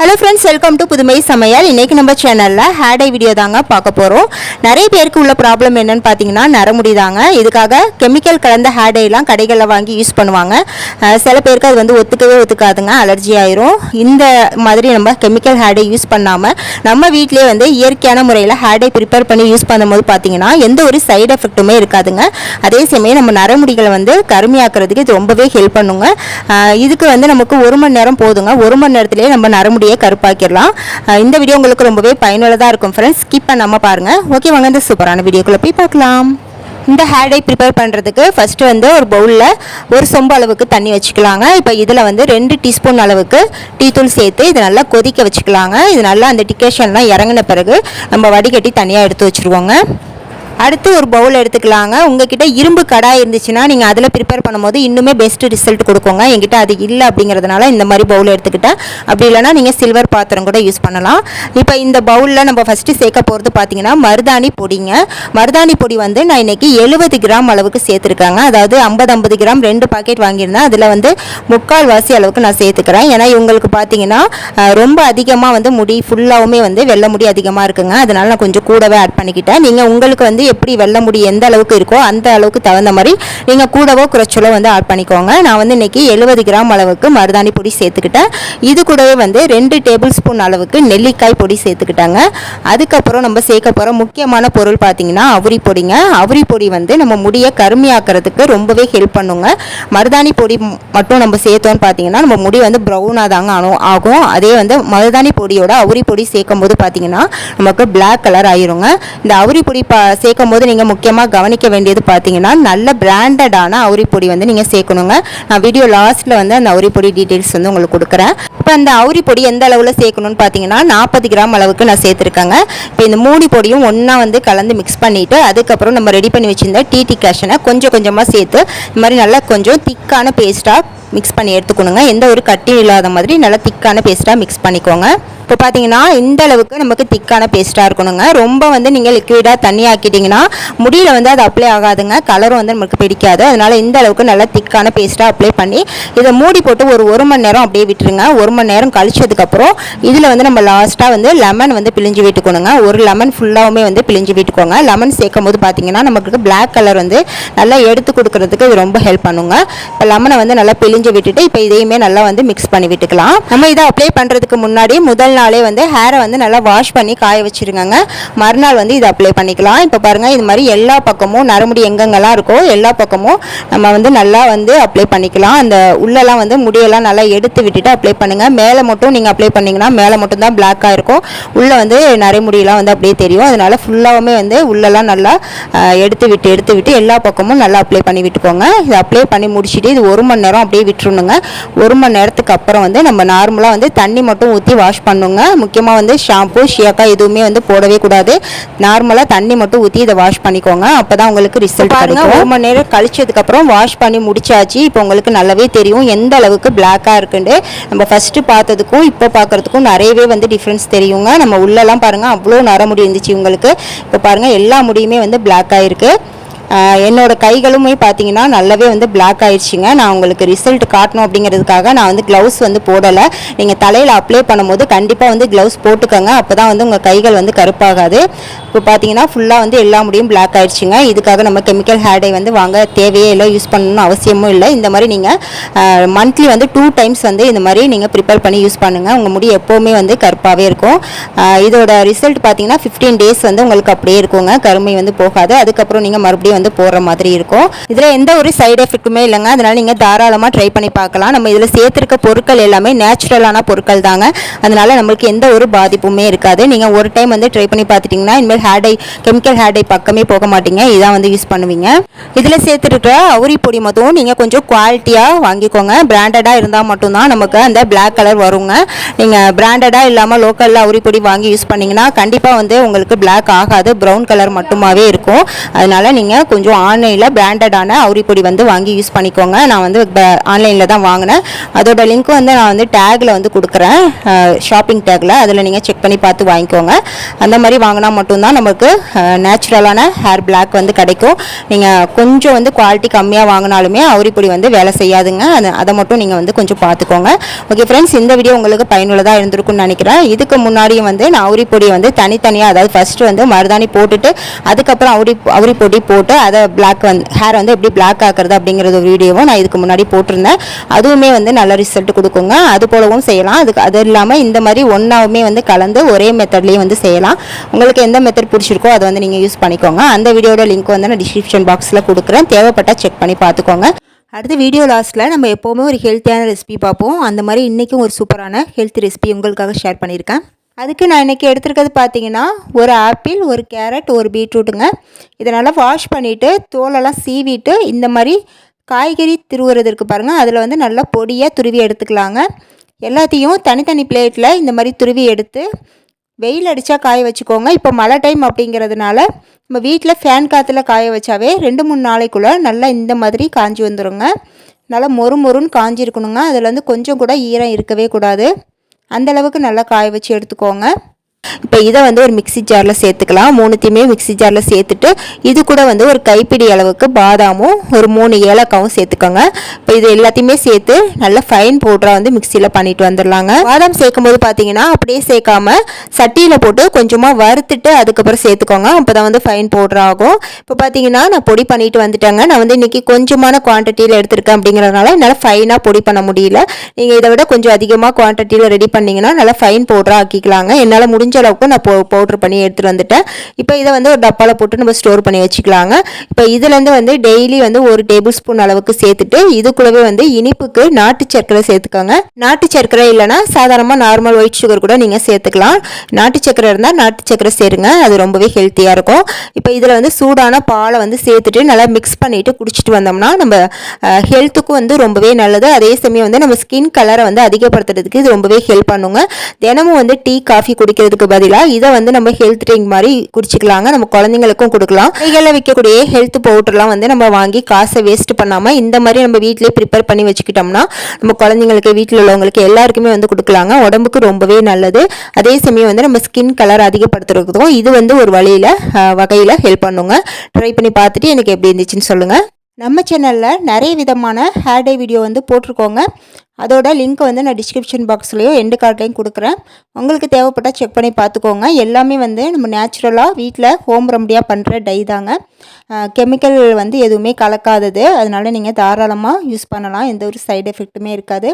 Hello friends welcome to புதுமை சமையல் இன்றைக்கி நம்ம சேனலில் ஹேடை வீடியோ தாங்க பார்க்க போகிறோம் நிறைய பேருக்கு உள்ள ப்ராப்ளம் என்னென்னு பார்த்தீங்கன்னா நரமுடி தாங்க. இதுக்காக கெமிக்கல் கலந்த ஹேர் கடைகளில் வாங்கி யூஸ் பண்ணுவாங்க. சில பேருக்கு அது வந்து ஒத்துக்கவே ஒத்துக்காதுங்க. அலர்ஜி ஆயிரும். இந்த மாதிரி நம்ம கெமிக்கல் ஹேடை யூஸ் பண்ணாமல் நம்ம வீட்டிலே வந்து இயற்கையான முறையில் ஹேடை ப்ரிப்பேர் பண்ணி யூஸ் பண்ணும்போது பார்த்தீங்கன்னா எந்த ஒரு சைடு எஃபெக்ட்டுமே இருக்காதுங்க. அதே சமயம் நம்ம நரமுடிகளை வந்து கருமையாக்குறதுக்கு இது ரொம்பவே ஹெல்ப் பண்ணுங்க. இதுக்கு வந்து நமக்கு ஒரு மணி நேரம் போதுங்க. ஒரு மணி நேரத்திலேயே நம்ம நரமுடி அப்படியே கருப்பாக்கிடலாம். இந்த வீடியோ உங்களுக்கு ரொம்பவே பயனுள்ளதாக இருக்கும் ஃப்ரெண்ட்ஸ் ஸ்கிப் பண்ணாமல் பாருங்கள் ஓகே வாங்க இந்த சூப்பரான வீடியோக்குள்ளே போய் பார்க்கலாம். இந்த ஹேர் டை ப்ரிப்பேர் பண்ணுறதுக்கு ஃபஸ்ட்டு வந்து ஒரு பவுலில் ஒரு சொம்பு அளவுக்கு தண்ணி வச்சுக்கலாங்க. இப்போ இதில் வந்து ரெண்டு டீஸ்பூன் அளவுக்கு டீ தூள் சேர்த்து இதை நல்லா கொதிக்க வச்சுக்கலாங்க. இது நல்லா அந்த டிகேஷன்லாம் இறங்கின பிறகு நம்ம வடிகட்டி தனியாக எடுத்து வச்சுருவோங்க. அடுத்து ஒரு பவுல் எடுத்துக்கலாங்க. உங்ககிட்ட இரும்பு கடாய் இருந்துச்சுன்னா நீங்கள் அதில் ப்ரிப்பேர் பண்ணும்போது இன்னுமே பெஸ்ட் ரிசல்ட் கொடுக்குங்க. என்கிட்ட அது இல்லை அப்படிங்கிறதுனால இந்த மாதிரி பவுல் எடுத்துக்கிட்டேன். அப்படி இல்லைன்னா நீங்கள் சில்வர் பாத்திரம் கூட யூஸ் பண்ணலாம். இப்போ இந்த பவுலில் நம்ம ஃபஸ்ட்டு சேர்க்க போகிறது பார்த்தீங்கன்னா மருதாணி பொடிங்க. மருதாணி பொடி வந்து நான் இன்னைக்கு எழுபது கிராம் அளவுக்கு சேர்த்துருக்காங்க. அதாவது ஐம்பது ஐம்பது கிராம் ரெண்டு பாக்கெட் வாங்கியிருந்தேன். அதில் வந்து முக்கால் வாசி அளவுக்கு நான் சேர்த்துக்கிறேன். ஏன்னா இவங்களுக்கு பார்த்தீங்கன்னா ரொம்ப அதிகமாக வந்து முடி ஃபுல்லாகவுமே வந்து வெள்ளை முடி அதிகமாக இருக்குங்க. அதனால நான் கொஞ்சம் கூடவே ஆட் பண்ணிக்கிட்டேன். நீங்கள் உங்களுக்கு வந்து எப்படி வெல்ல முடி எந்த அளவுக்கு இருக்கோ அந்த அளவுக்கு தகுந்த மாதிரி நீங்கள் கூடவோ குறைச்சலோ வந்து ஆட் பண்ணிக்கோங்க. நான் வந்து இன்னைக்கு எழுபது கிராம் அளவுக்கு மருதாணி பொடி சேர்த்துக்கிட்டேன். இது கூடவே வந்து ரெண்டு டேபிள் ஸ்பூன் அளவுக்கு நெல்லிக்காய் பொடி சேர்த்துக்கிட்டாங்க. அதுக்கப்புறம் நம்ம சேர்க்க போகிற முக்கியமான பொருள் பார்த்தீங்கன்னா அவுரி பொடிங்க. அவுரி பொடி வந்து நம்ம முடியை கருமையாக்குறதுக்கு ரொம்பவே ஹெல்ப் பண்ணுங்க. மருதாணி பொடி மட்டும் நம்ம சேர்த்தோம்னு பார்த்தீங்கன்னா நம்ம முடி வந்து ப்ரௌனாக தாங்க ஆனும் ஆகும். அதே வந்து மருதாணி பொடியோட அவுரி பொடி சேர்க்கும் போது பார்த்தீங்கன்னா நமக்கு பிளாக் கலர் ஆயிருங்க. இந்த அவுரி பொடி பா சேர்க்க போது நீங்கள் முக்கியமாக கவனிக்க வேண்டியது பார்த்தீங்கன்னா நல்ல பிராண்டடான அவுரிப்பொடி வந்து நீங்கள் சேர்க்கணுங்க. நான் வீடியோ லாஸ்ட்டில் வந்து அந்த அவுரிப்பொடி டீட்டெயில்ஸ் வந்து உங்களுக்கு கொடுக்குறேன். இப்போ அந்த அவுரிப்பொடி எந்த அளவில் சேர்க்கணும்னு பார்த்தீங்கன்னா நாற்பது கிராம் அளவுக்கு நான் சேர்த்துருக்கேங்க. இப்போ இந்த மூடி பொடியும் ஒன்றா வந்து கலந்து மிக்ஸ் பண்ணிவிட்டு அதுக்கப்புறம் நம்ம ரெடி பண்ணி வச்சுருந்த டிடி கேஷனை கொஞ்சம் கொஞ்சமாக சேர்த்து இந்த மாதிரி நல்லா கொஞ்சம் திக்கான பேஸ்ட்டாக மிக்ஸ் பண்ணி எடுத்துக்கணுங்க. எந்த ஒரு கட்டியும் இல்லாத மாதிரி நல்லா திக்கான பேஸ்ட்டாக மிக்ஸ் பண்ணிக்கோங்க. இப்போ பார்த்தீங்கன்னா இந்த அளவுக்கு நமக்கு திக்கான பேஸ்ட்டாக இருக்கணுங்க. ரொம்ப வந்து நீங்கள் லிக்விடாக தண்ணி ஆக்கிட்டிங்கன்னா முடியில் வந்து அது அப்ளை ஆகாதுங்க. கலரும் வந்து நமக்கு பிடிக்காது. அதனால் இந்த அளவுக்கு நல்லா திக்கான பேஸ்ட்டாக அப்ளை பண்ணி இதை மூடி போட்டு ஒரு ஒரு மணி நேரம் அப்படியே விட்டுருங்க. ஒரு மணி நேரம் கழிச்சதுக்கப்புறம் இதில் வந்து நம்ம லாஸ்ட்டாக வந்து லெமன் வந்து பிழிஞ்சு விட்டுக்கணுங்க. ஒரு லெமன் ஃபுல்லாகவுமே வந்து பிழிஞ்சு விட்டுக்கோங்க. லெமன் சேர்க்கும் போது பார்த்தீங்கன்னா நமக்கு பிளாக் கலர் வந்து நல்லா எடுத்து கொடுக்கறதுக்கு இது ரொம்ப ஹெல்ப் பண்ணுங்க. இப்போ லெமனை வந்து நல்லா பிழிஞ்சு விட்டுட்டு இப்போ இதையுமே நல்லா வந்து மிக்ஸ் பண்ணி விட்டுக்கலாம். நம்ம இதை அப்ளை பண்ணுறதுக்கு முன்னாடி முதல் நாளே வந்து ஹேரை வந்து நல்லா வாஷ் பண்ணி காய வச்சிருங்க மறுநாள் வந்து இதை அப்ளை பண்ணிக்கலாம். இப்போ பாருங்கள் இது மாதிரி எல்லா பக்கமும் நரமுடி எங்கெங்கெல்லாம் இருக்கோ எல்லா பக்கமும் நம்ம வந்து நல்லா வந்து அப்ளை பண்ணிக்கலாம். அந்த உள்ளெல்லாம் வந்து முடியெல்லாம் நல்லா எடுத்து விட்டுட்டு அப்ளை பண்ணுங்கள் மேலே மட்டும் நீங்கள் அப்ளை பண்ணிங்கன்னா மேலே மட்டும் தான் பிளாக்காக இருக்கும் உள்ளே வந்து நரைமுடியெல்லாம் வந்து அப்படியே தெரியும். அதனால் ஃபுல்லாகவுமே வந்து உள்ளெல்லாம் நல்லா எடுத்து விட்டு எடுத்து விட்டு எல்லா பக்கமும் நல்லா அப்ளை பண்ணி விட்டுக்கோங்க. இதை அப்ளை பண்ணி முடிச்சுட்டு இது ஒரு மணி நேரம் அப்படியே விட்டுருணுங்க ஒரு மணி நேரத்துக்கு அப்புறம் வந்து நம்ம நார்மலாக வந்து தண்ணி மட்டும் ஊற்றி வாஷ் பண்ணுங்க. முக்கியமாக வந்து ஷாம்பு ஷியாக்கா எதுவுமே வந்து போடவே கூடாது. நார்மலாக தண்ணி மட்டும் ஊற்றி இதை வாஷ் பண்ணிக்கோங்க. அப்போ தான் உங்களுக்கு ரிசல்ட் பாருங்க ஒரு மணி நேரம் கழிச்சதுக்கப்புறம் வாஷ் பண்ணி முடிச்சாச்சு. இப்போ உங்களுக்கு நல்லாவே தெரியும். எந்த அளவுக்கு பிளாக்காக இருக்குன்னு நம்ம ஃபஸ்ட்டு பார்த்ததுக்கும் இப்போ பார்க்குறதுக்கும் நிறையவே வந்து டிஃப்ரென்ஸ் தெரியுங்க. நம்ம உள்ளெல்லாம் பாருங்கள் அவ்வளோ நரமுடி இருந்துச்சு உங்களுக்கு இப்போ பாருங்கள் எல்லா முடியுமே வந்து பிளாக் ஆயிருக்கு. என்னோடய கைகளுமே பார்த்தீங்கன்னா நல்லாவே வந்து பிளாக் ஆயிடுச்சுங்க. நான் உங்களுக்கு ரிசல்ட் காட்டணும் அப்படிங்கிறதுக்காக நான் வந்து க்ளவுஸ் வந்து போடலை. நீங்கள் தலையில் அப்ளை பண்ணும்போது கண்டிப்பாக வந்து க்ளவுஸ் போட்டுக்கோங்க. அப்போ தான் வந்து உங்கள் கைகள் வந்து கருப்பாகாது. இப்போ பார்த்தீங்கன்னா ஃபுல்லாக வந்து எல்லா முடியும் பிளாக் ஆயிடுச்சுங்க. இதுக்காக நம்ம கெமிக்கல் ஹேர் டை வந்து வாங்க தேவையே இல்லை யூஸ் பண்ணணும்னு அவசியமும் இல்லை. இந்த மாதிரி நீங்கள் மந்த்லி வந்து டூ டைம்ஸ் வந்து இந்த மாதிரி நீங்கள் ப்ரிப்பேர் பண்ணி யூஸ் பண்ணுங்கள் உங்கள் முடி எப்போவுமே வந்து கருப்பாகவே இருக்கும். இதோட ரிசல்ட் பார்த்தீங்கன்னா ஃபிஃப்டீன் டேஸ் வந்து உங்களுக்கு அப்படியே இருக்குங்க. கருமை வந்து போகாது. அதுக்கப்புறம் நீங்கள் மறுபடியும் வந்து போடுற மாதிரி இருக்கும். இதில் எந்த ஒரு சைடு எஃபெக்ட்டுமே இல்லைங்க. அதனால் நீங்கள் தாராளமாக ட்ரை பண்ணி பார்க்கலாம். நம்ம இதில் சேர்த்துருக்க பொருட்கள் எல்லாமே நேச்சுரலான பொருட்கள் தாங்க. அதனால் நம்மளுக்கு எந்த ஒரு பாதிப்புமே இருக்காது. நீங்கள் ஒரு டைம் வந்து ட்ரை பண்ணி பார்த்துட்டிங்கன்னா இனிமேல் ஹேடை கெமிக்கல் ஹேடை பக்கமே போக மாட்டீங்க. இதான் வந்து யூஸ் பண்ணுவீங்க. இதில் சேர்த்துருக்க அவுரி பொடி மொத்தம் நீங்கள் கொஞ்சம் குவாலிட்டியாக வாங்கிக்கோங்க. பிராண்டடாக இருந்தால் மட்டும்தான் நமக்கு அந்த பிளாக் கலர் வருங்க. நீங்கள் பிராண்டடாக இல்லாமல் லோக்கலில் அவுரி பொடி வாங்கி யூஸ் பண்ணிங்கன்னா கண்டிப்பாக வந்து உங்களுக்கு பிளாக் ஆகாது. ப்ரௌன் கலர் மட்டுமாவே இருக்கும். அதனால் நீங்கள் கொஞ்சம் ஆன்லைனில் பிராண்டடான அவுரி பொடி வந்து வாங்கி யூஸ் பண்ணிக்கோங்க. நான் வந்து ஆன்லைனில் தான் வாங்கினேன். அதோட லிங்க் வந்து நான் வந்து டேக்கில் வந்து கொடுக்குறேன். ஷாப்பிங் டேக்கில் அதில் நீங்கள் செக் பண்ணி பார்த்து வாங்கிக்கோங்க. அந்த மாதிரி வாங்கினா மட்டும்தான் நமக்கு நேச்சுரலான ஹேர் பிளாக் வந்து கிடைக்கும். நீங்கள் கொஞ்சம் வந்து குவாலிட்டி கம்மியாக வாங்கினாலுமே அவுரி பொடி வந்து வேலை செய்யாதுங்க. அது அதை மட்டும் நீங்கள் வந்து கொஞ்சம் பார்த்துக்கோங்க. ஓகே ஃப்ரெண்ட்ஸ் இந்த வீடியோ உங்களுக்கு பயனுள்ளதாக இருந்திருக்கும்னு நினைக்கிறேன். இதுக்கு முன்னாடியும் வந்து நான் அவுரி பொடியை வந்து தனித்தனியாக அதாவது ஃபஸ்ட்டு வந்து மருதாணி போட்டுட்டு அதுக்கப்புறம் அவுரி அவுரி பொடி போட்டு அதை பிளாக் வந்து ஹேர் வந்து எப்படி பிளாக் ஆக்குறது அப்படிங்கிறது ஒரு வீடியோவும் நான் இதுக்கு முன்னாடி போட்டிருந்தேன். அதுவுமே வந்து நல்ல ரிசல்ட் கொடுக்குங்க. அது போலவும் செய்யலாம். அதுக்கு அது இல்லாமல் இந்த மாதிரி ஒன்றாவுமே வந்து கலந்து ஒரே மெத்தட்லேயும் வந்து செய்யலாம். உங்களுக்கு எந்த மெத்தட் பிடிச்சிருக்கோ அதை வந்து நீங்கள் யூஸ் பண்ணிக்கோங்க. அந்த வீடியோட லிங்க் வந்து நான் டிஸ்கிரிப்ஷன் பாக்ஸில் கொடுக்குறேன். தேவைப்பட்டால் செக் பண்ணி பார்த்துக்கோங்க. அடுத்த வீடியோ லாஸ்ட்டில் நம்ம எப்போவுமே ஒரு ஹெல்த்தியான ரெசிபி பார்ப்போம். அந்த மாதிரி இன்றைக்கும் ஒரு சூப்பரான ஹெல்த் ரெசிபி உங்களுக்காக ஷேர் பண்ணியிருக்கேன். அதுக்கு நான் இன்றைக்கி எடுத்துருக்கிறது பார்த்தீங்கன்னா ஒரு ஆப்பிள் ஒரு கேரட் ஒரு பீட்ரூட்டுங்க. இதை நல்லா வாஷ் பண்ணிவிட்டு தோலெல்லாம் சீவிட்டு இந்த மாதிரி காய்கறி திருவுறதுக்கு பாருங்கள் அதில் வந்து நல்லா பொடியாக துருவி எடுத்துக்கலாங்க. எல்லாத்தையும் தனித்தனி பிளேட்டில் இந்த மாதிரி துருவி எடுத்து வெயில் அடித்தா காய வச்சுக்கோங்க. இப்போ மழை டைம் அப்படிங்கிறதுனால நம்ம வீட்டில் ஃபேன் காற்றுல காய வச்சாவே ரெண்டு மூணு நாளைக்குள்ளே நல்லா இந்த மாதிரி காஞ்சி வந்துடுங்க நல்லா மொறு மொறுன்னு காஞ்சிருக்கணுங்க. அதில் வந்து கொஞ்சம் கூட ஈரம் இருக்கவே கூடாது. அந்தளவுக்கு நல்லா காய வச்சு எடுத்துக்கோங்க. இப்போ இதை வந்து ஒரு மிக்சி ஜாரில் சேர்த்துக்கலாம். மூணுத்தையுமே மிக்சி ஜாரில் சேர்த்துட்டு இது கூட வந்து ஒரு கைப்பிடி அளவுக்கு பாதாமும் ஒரு மூணு ஏலக்காவும் சேர்த்துக்கோங்க. இப்போ இது எல்லாத்தையுமே சேர்த்து நல்ல ஃபைன் பவுடராக வந்து மிக்சியில் பண்ணிட்டு வந்துடலாங்க. பாதாம் சேர்க்கும் போது பார்த்தீங்கன்னா அப்படியே சேர்க்காம சட்டியில் போட்டு கொஞ்சமாக வறுத்துட்டு அதுக்கப்புறம் சேர்த்துக்கோங்க. அப்போ தான் வந்து ஃபைன் பவுடர் ஆகும். இப்போ பார்த்தீங்கன்னா நான் பொடி பண்ணிட்டு வந்துட்டேங்க. நான் வந்து இன்றைக்கி கொஞ்சமான குவான்டிட்டியில் எடுத்திருக்கேன் அப்படிங்கிறதுனால என்னால் ஃபைனாக பொடி பண்ண முடியல. நீங்கள் இதை விட கொஞ்சம் அதிகமாக குவான்டிட்டியில் ரெடி பண்ணிங்கன்னா நல்லா ஃபைன் பவுடராக ஆக்கிக்கலாங்க. என்னால் முடிஞ்ச அளவுக்கு நான் போ பவுட்ரு பண்ணி எடுத்துகிட்டு வந்துட்டேன். இப்போ இதை வந்து ஒரு டப்பாவில் போட்டு நம்ம ஸ்டோர் பண்ணி வச்சுக்கலாங்க. இப்போ இதுலேருந்து வந்து டெய்லி வந்து ஒரு டேபிள் ஸ்பூன் அளவுக்கு சேர்த்துட்டு இதுக்குள்ளவே வந்து இனிப்புக்கு நாட்டு சர்க்கரை சேர்த்துக்கோங்க. நாட்டு சர்க்கரை இல்லைனா சாதாரணமாக நார்மல் ஒயிட் சுகர் கூட நீங்கள் சேர்த்துக்கலாம். நாட்டு சர்க்கரை இருந்தால் நாட்டு சர்க்கரை சேருங்க. அது ரொம்பவே ஹெல்த்தியாக இருக்கும். இப்போ இதில் வந்து சூடான பாலை வந்து சேர்த்துட்டு நல்லா மிக்ஸ் பண்ணிவிட்டு குடிச்சிட்டு வந்தோம்னா நம்ம ஹெல்த்துக்கும் வந்து ரொம்பவே நல்லது. அதே சமயம் வந்து நம்ம ஸ்கின் கலரை வந்து அதிகப்படுத்துறதுக்கு இது ரொம்பவே ஹெல்ப் பண்ணுங்க. தினமும் வந்து டீ காஃபி குடிக்கிறதுக்கு பதிலாக இதை வந்து நம்ம ஹெல்த் ட்ரிங்க் மாதிரி குடிச்சிக்கலாங்க. நம்ம குழந்தைங்களுக்கும் கொடுக்கலாம். கைகளில் விற்கக்கூடிய ஹெல்த் பவுடர்லாம் வந்து நம்ம வாங்கி காசை வேஸ்ட் பண்ணாமல் இந்த மாதிரி நம்ம வீட்டிலே ப்ரிப்பேர் பண்ணி வச்சுக்கிட்டோம்னா நம்ம குழந்தைங்களுக்கு வீட்டில் உள்ளவங்களுக்கு எல்லாருக்குமே வந்து கொடுக்கலாங்க. உடம்புக்கு ரொம்பவே நல்லது. அதே சமயம் வந்து நம்ம ஸ்கின் கலர் அதிகப்படுத்துறதுக்கும் இது வந்து ஒரு வழியில் வகையில் ஹெல்ப் பண்ணுங்க. ட்ரை பண்ணி பார்த்துட்டு எனக்கு எப்படி இருந்துச்சுன்னு சொல்லுங்கள் நம்ம சேனலில் நிறைய விதமான ஹேர் டே வீடியோ வந்து போட்டிருக்கோங்க. அதோட லிங்க் வந்து நான் டிஸ்கிரிப்ஷன் பாக்ஸ்லேயும் எண்டு கார்ட்லேயும் கொடுக்குறேன். உங்களுக்கு தேவைப்பட்டால் செக் பண்ணி பார்த்துக்கோங்க. எல்லாமே வந்து நம்ம நேச்சுரலாக வீட்டில் ஹோம் ரெமடியாக பண்ணுற டை தாங்க. கெமிக்கல் வந்து எதுவுமே கலக்காதது. அதனால் நீங்கள் தாராளமாக யூஸ் பண்ணலாம். எந்த ஒரு சைடு எஃபெக்ட்டுமே இருக்காது.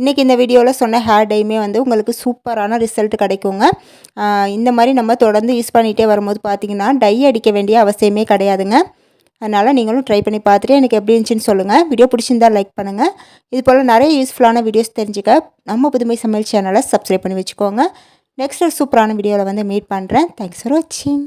இன்றைக்கி இந்த வீடியோவில் சொன்ன ஹேர் டைமே வந்து உங்களுக்கு சூப்பரான ரிசல்ட் கிடைக்குங்க. இந்த மாதிரி நம்ம தொடர்ந்து யூஸ் பண்ணிகிட்டே வரும்போது பார்த்திங்கன்னா டை அடிக்க வேண்டிய அவசியமே கிடையாதுங்க. அதனால் நீங்களும் ட்ரை பண்ணி பார்த்துட்டு எனக்கு எப்படி இருந்துச்சுன்னு சொல்லுங்கள் வீடியோ பிடிச்சிருந்தா லைக் பண்ணுங்கள் இது போல் நிறைய யூஸ்ஃபுல்லான வீடியோஸ் தெரிஞ்சுக்க நம்ம புதுமை சமையல் சேனலை சப்ஸ்கிரைப் பண்ணி வச்சுக்கோங்க. நெக்ஸ்ட் ஒரு சூப்பரான வீடியோவில் வந்து மீட் பண்ணுறேன் தேங்க்ஸ் ஃபார் வாட்சிங்